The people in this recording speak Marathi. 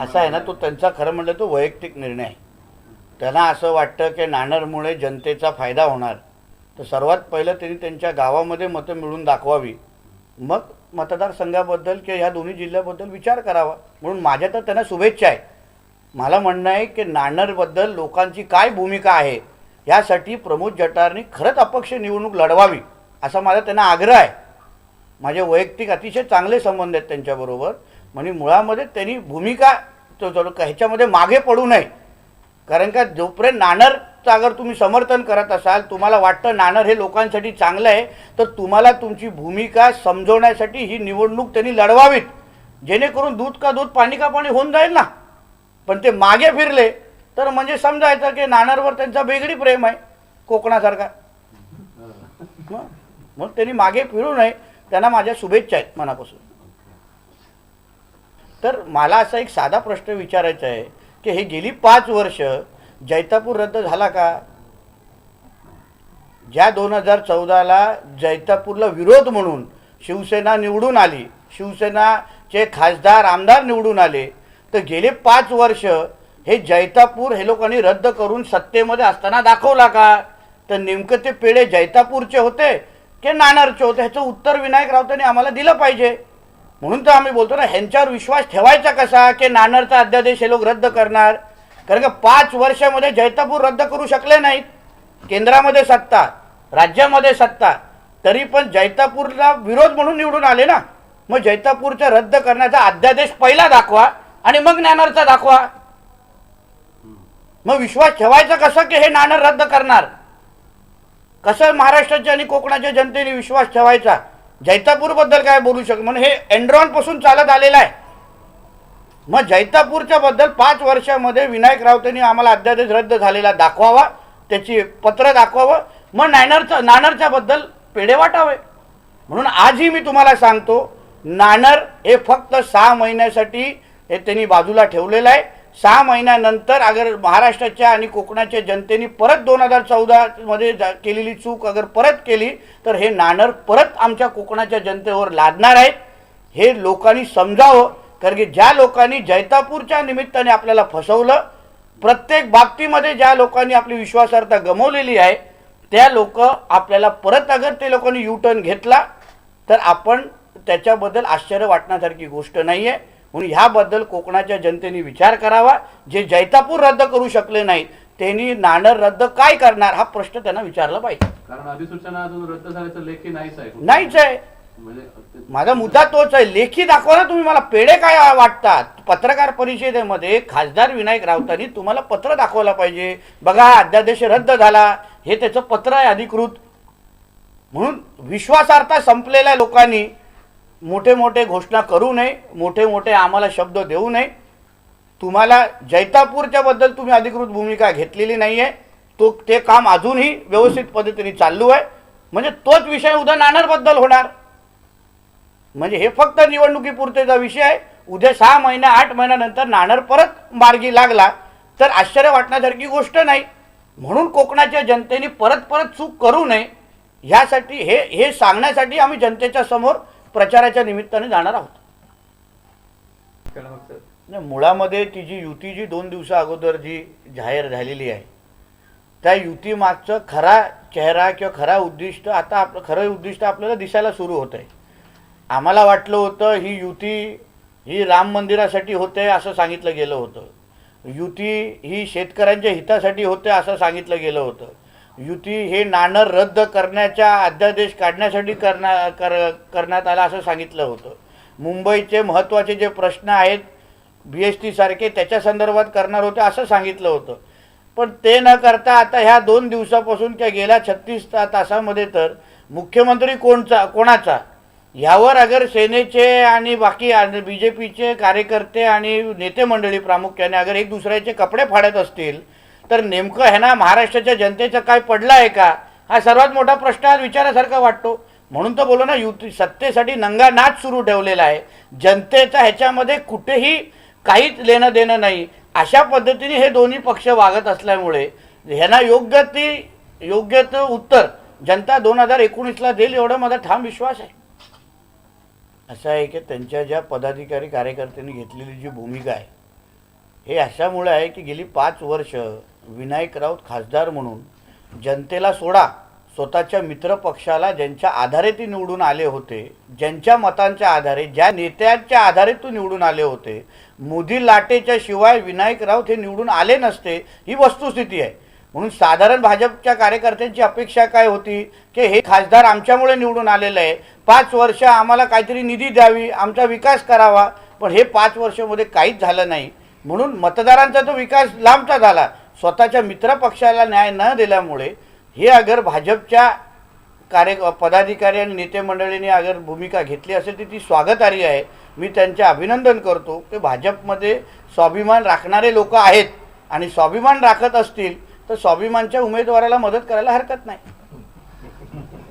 असं आहे ना तो त्यांचा खरं म्हटलं तो वैयक्तिक निर्णय आहे. त्यांना असं वाटतं की नाणरमुळे जनतेचा फायदा होणार. तर सर्वात पहिलं त्यांनी त्यांच्या गावामध्ये मतं मिळून दाखवावी. मग मतदारसंघाबद्दल किंवा ह्या दोन्ही जिल्ह्याबद्दल विचार करावा. म्हणून माझ्या तर त्यांना शुभेच्छा आहे. मला म्हणणं आहे की नाणरबद्दल लोकांची काय भूमिका आहे यासाठी प्रमोद जटारनी खरंच अपक्ष निवडणूक लढवावी असा माझा त्यांना आग्रह आहे. माझे वैयक्तिक अतिशय चांगले संबंध आहेत त्यांच्याबरोबर. म्हणजे मुळामध्ये त्यांनी भूमिका ह्याच्यामध्ये मागे पडू नये. कारण का जोपर्यंत नाणरचं अगर तुम्ही समर्थन करत असाल तुम्हाला वाटतं नाणर हे लोकांसाठी चांगलं आहे तर तुम्हाला तुमची भूमिका समजवण्यासाठी ही निवडणूक त्यांनी लढवावीत. जेणेकरून दूध का दूध पाणी का पाणी होऊन जाईल ना. पण ते मागे फिरले तर म्हणजे समजायचं की नाणारवर त्यांचा वेगळी प्रेम आहे कोकणासारखा. मग त्यांनी मागे फिरू नये. त्यांना माझ्या शुभेच्छा आहेत मनापासून. तर मला असा एक साधा प्रश्न विचारायचा आहे की हे गेली पाच वर्ष जैतापूर रद्द झाला का? ज्या दोन हजार चौदाला जैतापूरला विरोध म्हणून शिवसेना निवडून आली शिवसेनाचे खासदार आमदार निवडून आले तर गेले पाच वर्ष हे जैतापूर हे लोकांनी रद्द करून सत्तेमध्ये असताना दाखवला का? तर नेमकं ते पेढे जैतापूरचे होते की नाणारचे होते? ह्याचं उत्तर विनायक राऊतांनी आम्हाला दिलं पाहिजे. म्हणून तर आम्ही बोलतो ना ह्यांच्यावर विश्वास ठेवायचा कसा की नानरचा अध्यादेश हे लोक रद्द करणार? कारण का पाच वर्षामध्ये जैतापूर रद्द करू शकले नाहीत. केंद्रामध्ये सत्ता राज्यामध्ये सत्ता. तरी पण जैतापूरला विरोध म्हणून निवडून आले ना. मग जैतापूरचा रद्द करण्याचा अध्यादेश पहिला दाखवा आणि मग नाणारचा दाखवा. मग विश्वास ठेवायचा कसा की हे नाणं रद्द करणार? कसं महाराष्ट्राच्या आणि कोकणाच्या जनतेने विश्वास ठेवायचा? जैतापूरबद्दल काय बोलू शक म्हणून हे एन्ड्रॉनपासून चालत आलेलं आहे. मग जैतापूरच्या बद्दल पाच वर्षामध्ये विनायक राऊतांनी आम्हाला अध्यादेश रद्द झालेला दाखवावा त्याची पत्र दाखवावं. मग नायनरचं नाणरच्या बद्दल पेढे वाटावे. म्हणून आजही मी तुम्हाला सांगतो नाणर हे फक्त सहा महिन्यासाठी हे त्यांनी बाजूला ठेवलेलं आहे. सहा महिन्यानंतर अगर महाराष्ट्राच्या आणि कोकणाच्या जनतेने परत दोन हजार चौदामध्ये जा- केलेली चूक अगर परत केली तर हे नाणर परत आमच्या कोकणाच्या जनतेवर लादणार आहेत. हे लोकांनी समजावं कारण की ज्या लोकांनी जैतापूरच्या निमित्ताने आपल्याला फसवलं प्रत्येक बाबतीमध्ये ज्या लोकांनी आपली विश्वासार्हता गमावलेली आहे त्या लोक आपल्याला परत अगर ते लोकांनी यू टर्न घेतला तर आपण त्याच्याबद्दल आश्चर्य वाटण्यासारखी गोष्ट नाही आहे म्हणून ह्याबद्दल कोकणाच्या जनतेने विचार करावा. जे जैतापूर रद्द करू शकले नाहीत त्यांनी नाणर रद्द काय करणार हा प्रश्न त्यांना विचारला पाहिजे. कारण अधिसूचना अजून रद्द झाल्याचं लेखी नाहीच आहे नाहीच आहे. म्हणजे माझा मुद्दा तोच आहे. लेखी दाखवा ना तुम्ही मला पेढे काय वाटतात. पत्रकार परिषदेमध्ये खासदार विनायक राऊतांनी तुम्हाला पत्र दाखवलं पाहिजे. बघा अध्यादेश रद्द झाला. हे त्याचं पत्र आहे अधिकृत. म्हणून विश्वासार्हता संपलेल्या लोकांनी मोठे मोठे घोषणा करू नये मोठे मोठे आम्हाला शब्द देऊ नये. तुम्हाला जैतापूरच्याबद्दल तुम्ही अधिकृत भूमिका घेतलेली नाही आहे तो ते काम अजूनही व्यवस्थित पद्धतीने चालू आहे. म्हणजे तोच विषय उद्या नाणारबद्दल होणार. म्हणजे हे फक्त निवडणुकीपुरतेचा विषय आहे. उद्या सहा महिन्या आठ महिन्यानंतर नाणार परत मार्गी लागला तर आश्चर्य वाटण्यासारखी गोष्ट नाही. म्हणून कोकणाच्या जनतेने परत परत चूक करू नये. ह्यासाठी हे हे सांगण्यासाठी आम्ही जनतेच्या समोर प्रचाराच्या निमित्ताने जाणार आहोत. नाही मुळामध्ये ती जी युती जी दोन दिवसा अगोदर जी जाहीर झालेली आहे त्या युतीमागचं खरा चेहरा किंवा खरा उद्दिष्ट आता आपलं खरं उद्दिष्ट आपल्याला दिसायला सुरू होत आहे आम्हाला वाटलं होतं ही युती ही राम मंदिरासाठी होते असं सांगितलं गेलं होतं. युती ही शेतकऱ्यांच्या हितासाठी होते असं सांगितलं गेलं होतं. युती हे नाणं रद्द करण्याच्या अध्यादेश काढण्यासाठी करण्या कर करण्यात आला असं सांगितलं होतं. मुंबईचे महत्त्वाचे जे प्रश्न आहेत बी एस टीसारखे त्याच्या संदर्भात करणार होते असं सांगितलं होतं. पण ते न करता आता ह्या दोन दिवसापासून किंवा गेल्या छत्तीस ता तासामध्ये तर मुख्यमंत्री कोणचा कोणाचा? ह्यावर अगर सेनेचे आणि बाकी बी जे पीचे कार्यकर्ते आणि नेते मंडळी प्रामुख्याने अगर एक दुसऱ्याचे कपडे फाडत असतील तर नेमकं ह्यांना महाराष्ट्राच्या जनतेचं काय पडलं आहे का? हा सर्वात मोठा प्रश्न आज विचारासारखा वाटतो. म्हणून तर बोलो ना युती सत्तेसाठी नंगा नाच सुरू ठेवलेला आहे. जनतेचा ह्याच्यामध्ये कुठेही काहीच लेणं देणं नाही. अशा पद्धतीने हे दोन्ही पक्ष वागत असल्यामुळे ह्यांना योग्य ती योग्य ते उत्तर जनता दोन हजार एकोणीसला देईल एवढा माझा ठाम विश्वास आहे. असं आहे की त्यांच्या ज्या पदाधिकारी कार्यकर्त्यांनी घेतलेली जी भूमिका आहे हे अशामुळे आहे की गेली पाच वर्ष विनायक राऊत खासदार म्हणून जनतेला सोडा. स्वतःच्या मित्रपक्षाला ज्यांच्या आधारे ते निवडून आले होते ज्यांच्या मतांच्या आधारे ज्या नेत्यांच्या आधारे तो निवडून आले होते मोदी लाटेच्या शिवाय विनायक राऊत हे निवडून आले नसते ही वस्तुस्थिती आहे. म्हणून साधारण भाजपच्या कार्यकर्त्यांची अपेक्षा काय होती? की हे खासदार आमच्यामुळे निवडून आलेलं आहे. पाच वर्ष आम्हाला काहीतरी निधी द्यावी आमचा विकास करावा पण हे पाच वर्षामध्ये काहीच झालं नाही. म्हणून मतदारांचा तो विकास लांबचा झाला. स्वतःच्या मित्रपक्षाला न्याय न दिल्यामुळे हे अगर भाजपच्या कार्य पदाधिकारी आणि नेते मंडळींनी अगर भूमिका घेतली असेल तर ती स्वागतार्ह आहे. मी त्यांचे अभिनंदन करतो की भाजपमध्ये स्वाभिमान राखणारे लोक आहेत. आणि स्वाभिमान राखत असतील तर स्वाभिमानच्या उमेदवाराला मदत करायला हरकत नाही.